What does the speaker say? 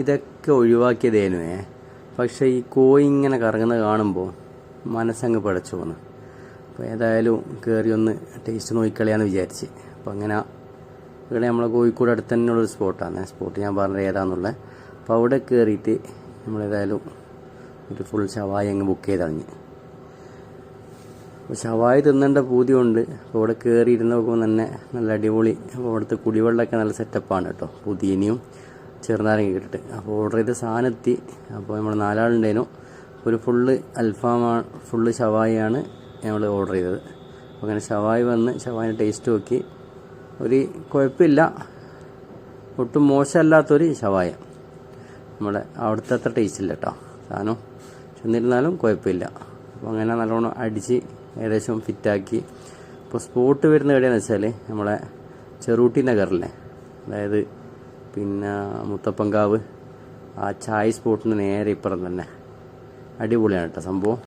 ഇതൊക്കെ ഒഴിവാക്കിയതേനുവേ പക്ഷേ ഈ കോഴി ഇങ്ങനെ കറങ്ങുന്നത് കാണുമ്പോൾ മനസ്സങ്ങ് പടച്ചു പോന്നു. അപ്പോൾ ഏതായാലും കയറി ഒന്ന് ടേസ്റ്റ് നോക്കിക്കളിയാന്ന് വിചാരിച്ച്. അപ്പോൾ അങ്ങനെ ഇവിടെ നമ്മളെ കോഴിക്കോട് അടുത്ത് തന്നെയുള്ളൊരു സ്പോട്ടാണ് സ്പോട്ട് ഞാൻ പറഞ്ഞത് ഏതാണെന്നുള്ളത് അപ്പോൾ അവിടെ കയറിയിട്ട് നമ്മളേതായാലും ഒരു ഫുൾ ഷവായി അങ്ങ് ബുക്ക് ചെയ്ത് കളഞ്ഞ് അപ്പോൾ ഷവായി തിന്നേണ്ട പൂതി കൊണ്ട് അപ്പോൾ കയറി നോക്കുമ്പോൾ തന്നെ നല്ല അടിപൊളി. അപ്പോൾ അവിടുത്തെ കുടിവെള്ളമൊക്കെ നല്ല സെറ്റപ്പാണ് കേട്ടോ. പുതിയനിയും ചെറുനാരങ്ങ ഇട്ടിട്ട്. അപ്പോൾ ഓർഡർ ചെയ്ത സാധനം എത്തി അപ്പോൾ നമ്മൾ നാലാളുണ്ടേനു ഒരു ഫുള്ള് അൽഫാമാണ് ഫുള്ള് ഷവായിയാണ് നമ്മൾ ഓർഡർ ചെയ്തത്. അപ്പോൾ അങ്ങനെ ഷവായി വന്ന് ഷവായിന്റെ ടേസ്റ്റ് നോക്കി. ഒരു കുഴപ്പമില്ല. ഒട്ടും മോശമല്ലാത്തൊരു ഷവായ. നമ്മുടെ അവിടുത്തെ അത്ര ടേസ്റ്റ് ഇല്ല കേട്ടോ സാധനം ചെന്നിരുന്നാലും കുഴപ്പമില്ല. അപ്പോൾ അങ്ങനെ നല്ലോണം അടിച്ച് ഏകദേശം ഫിറ്റാക്കി ഇപ്പോൾ സ്പോട്ട് വരുന്ന എവിടെയാണെന്ന് വെച്ചാൽ നമ്മളെ ചെറുട്ടി നഗറിലെ അതായത് പിന്നെ മുത്തപ്പങ്കാവ് ആ ചായ് സ്പോട്ടിന് നേരെ ഇപ്പുറം തന്നെ. അടിപൊളിയാണ് കേട്ടോ സംഭവം.